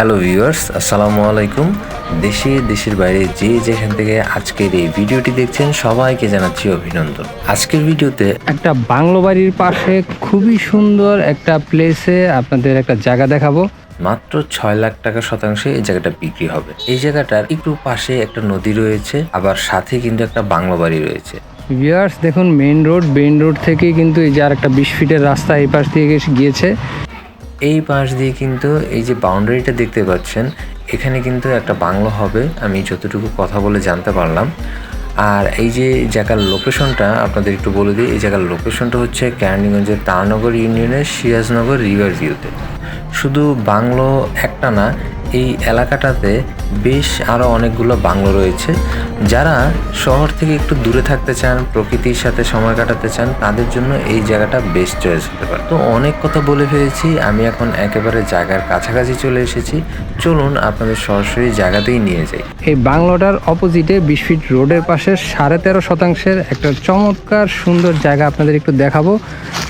Hello viewers আসসালামু আলাইকুম। দেশে দেশের বাইরে যে যেখান থেকে আজকের এই ভিডিওটি দেখছেন সবাইকে জানাচ্ছি অভিনন্দন। আজকের ভিডিওতে একটা বাংলো বাড়ির পাশে খুবই সুন্দর একটা প্লেসে আপনাদের একটা জায়গা দেখাবো। মাত্র ছয় লাখ টাকা শতাংশে এই জায়গাটা বিক্রি হবে। এই জায়গাটার একটু পাশে একটা নদী রয়েছে আবার সাথে কিন্তু একটা বাংলো বাড়ি রয়েছে। ভিউয়ার্স দেখুন মেইন রোড মেইন রোড থেকে কিন্তু এই যে আর একটা বিশ ফিটের রাস্তা এই পাশ দিয়ে গিয়েছে এই পাশ দিয়ে কিন্তু এই যে বাউন্ডারিটা দেখতে পাচ্ছেন, এখানে কিন্তু একটা বাংলো হবে, আমি যতটুকু কথা বলে জানতে পারলাম। আর এই যে জায়গার লোকেশনটা আপনাদের একটু বলে দিই, এই জায়গার লোকেশনটা হচ্ছে কেরানীগঞ্জের তারনগর ইউনিয়নের সিরাজনগর রিভার ভিউতে শুধু বাংলো একটা না, এই এলাকাটাতে বেশ আরও অনেকগুলো বাংলো রয়েছে। যারা শহর থেকে একটু দূরে থাকতে চান, প্রকৃতির সাথে সময় কাটাতে চান, তাদের জন্য এই জায়গাটা বেশ চয়েস হতে পারে। তো অনেক কথা বলে ফেলেছি, আমি এখন একেবারে জায়গার কাছাকাছি চলে এসেছি। চলুন আপনাদের সরাসরি জায়গাতেই নিয়ে যাই। এই বাংলোটার অপোজিটে বিশ ফিট রোডের পাশে সাড়ে তেরো শতাংশের একটা চমৎকার সুন্দর জায়গা আপনাদের একটু দেখাবো।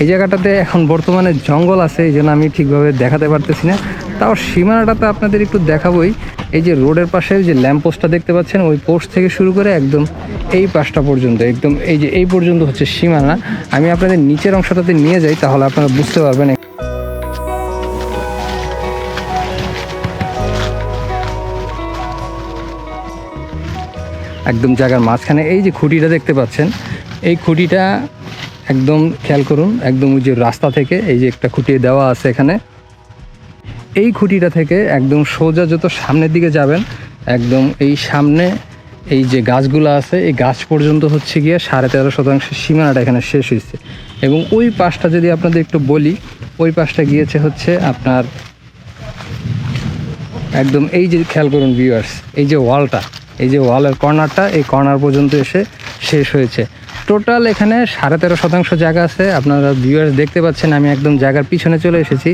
এই জায়গাটাতে এখন বর্তমানে জঙ্গল আছে, এই জন্য আমি ঠিকভাবে দেখাতে পারতেছি না। তাও সীমানাটাতে আপনাদের একটু দেখাবোই। এই যে রোডের পাশে যে ল্যাম্প পোস্টটা দেখতে পাচ্ছেন, ওই পোস্ট থেকে শুরু করে একদম এই পাশটা পর্যন্ত, একদম এই যে এই পর্যন্ত হচ্ছে সীমানা। আমি আপনাদের নিচের অংশটাতে নিয়ে যাই, তাহলে আপনারা বুঝতে পারবেন একদম জায়গার মাঝখানে এই যে খুঁটিটা দেখতে পাচ্ছেন, এই খুঁটিটা একদম খেয়াল করুন, একদম ওই যে রাস্তা থেকে এই যে একটা খুঁটি দেওয়া আছে এখানে। এই খুঁটিটা থেকে একদম সোজা যত সামনের দিকে যাবেন, একদম এই সামনে এই যে গাছগুলো আছে, এই গাছ পর্যন্ত হচ্ছে গিয়ে সাড়ে তেরো শতাংশের সীমানাটা এখানে শেষ হয়েছে। এবং ওই পাশটা যদি আপনাদের একটু বলি, ওই পাশটা গিয়েছে হচ্ছে আপনার একদম এই যে খেয়াল করুন ভিউয়ার্স এই যে ওয়ালটা, এই যে ওয়ালের কর্নারটা, এই কর্নার পর্যন্ত এসে শেষ হয়েছে। টোটাল এখানে সাড়ে তেরো শতাংশ জায়গা আছে। আপনারা ভিউয়ার্স দেখতে পাচ্ছেন, আমি একদম জায়গার পিছনে চলে এসেছি।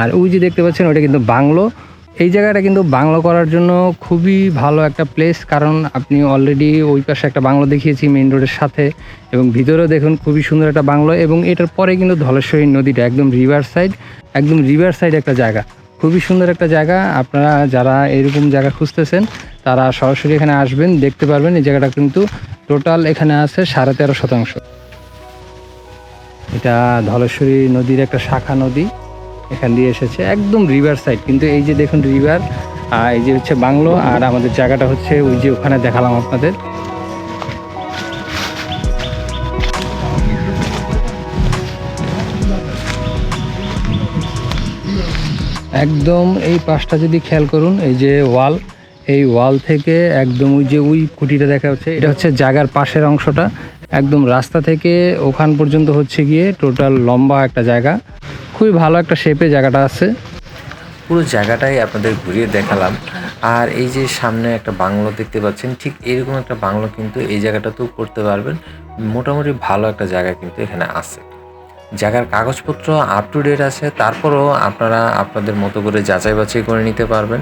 আর ওই যে দেখতে পাচ্ছেন ওটা কিন্তু বাংলো। এই জায়গাটা কিন্তু বাংলো করার জন্য খুবই ভালো একটা প্লেস কারণ আপনি অলরেডি ওই পাশে একটা বাংলো দেখিয়েছি মেইন রোডের সাথে। এবং ভিতরেও দেখুন খুবই সুন্দর একটা বাংলো, এবং এটার পরে কিন্তু ধলেশ্বরী নদীটা, একদম রিভার সাইড একদম রিভার সাইড একটা জায়গা। খুবই সুন্দর একটা জায়গা। আপনারা যারা এরকম জায়গা খুঁজতেছেন, তারা সরাসরি এখানে আসবেন, দেখতে পারবেন এই জায়গাটা কিন্তু টোটাল এখানে আছে সাড়ে তেরো শতাংশ। এটা ধলেশ্বরী নদীর একটা শাখা নদী। এখান দিয়ে এসেছে, একদম রিভার সাইড কিন্তু এই যে দেখুন রিভার আর এই যে হচ্ছে বাংলো, আর আমাদের জায়গাটা হচ্ছে ওই যে ওখানে দেখালাম আপনাদের। একদম এই পাশটা যদি খেয়াল করুন, এই যে ওয়াল, এই ওয়াল থেকে একদম ওই যে ওই খুঁটিটা দেখা যাচ্ছে, এটা হচ্ছে জায়গার পাশের অংশটা। একদম রাস্তা থেকে ওখান পর্যন্ত হচ্ছে গিয়ে টোটাল লম্বা একটা জায়গা। খুবই ভালো একটা শেপে জায়গাটা আছে। পুরো জায়গাটাই আপনাদের ঘুরিয়ে দেখালাম। আর এই যে সামনে একটা বাংলো দেখতে পাচ্ছেন, ঠিক এরকম একটা বাংলো কিন্তু এই জায়গাটাতেও করতে পারবেন। মোটামুটি ভালো একটা জায়গা কিন্তু এখানে আছে। জায়গার কাগজপত্র আপ টু ডেট আছে, তারপরও আপনারা আপনাদের মতো করে যাচাই বাছাই করে নিতে পারবেন।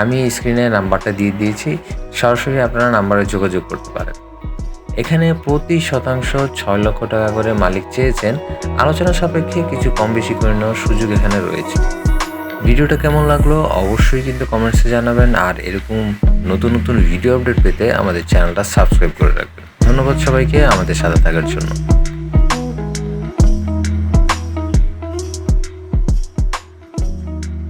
আমি স্ক্রিনে নাম্বারটা দিয়ে দিয়েছি, সরাসরি আপনারা নাম্বারে যোগাযোগ করতে পারেন। এখানে প্রতি শতাংশ ছয় লক্ষ টাকা করে মালিক চেয়েছেন। আলোচনা সাপেক্ষে কিছু কম বেশি করে নেওয়ার সুযোগ এখানে রয়েছে। ভিডিওটা কেমন লাগল অবশ্যই কিন্তু কমেন্টসে জানাবেন আর এরকম নতুন নতুন ভিডিও আপডেট পেতে আমাদের চ্যানেলটা সাবস্ক্রাইব করে রাখবেন। ধন্যবাদ সবাইকে আমাদের সাথে থাকার জন্য।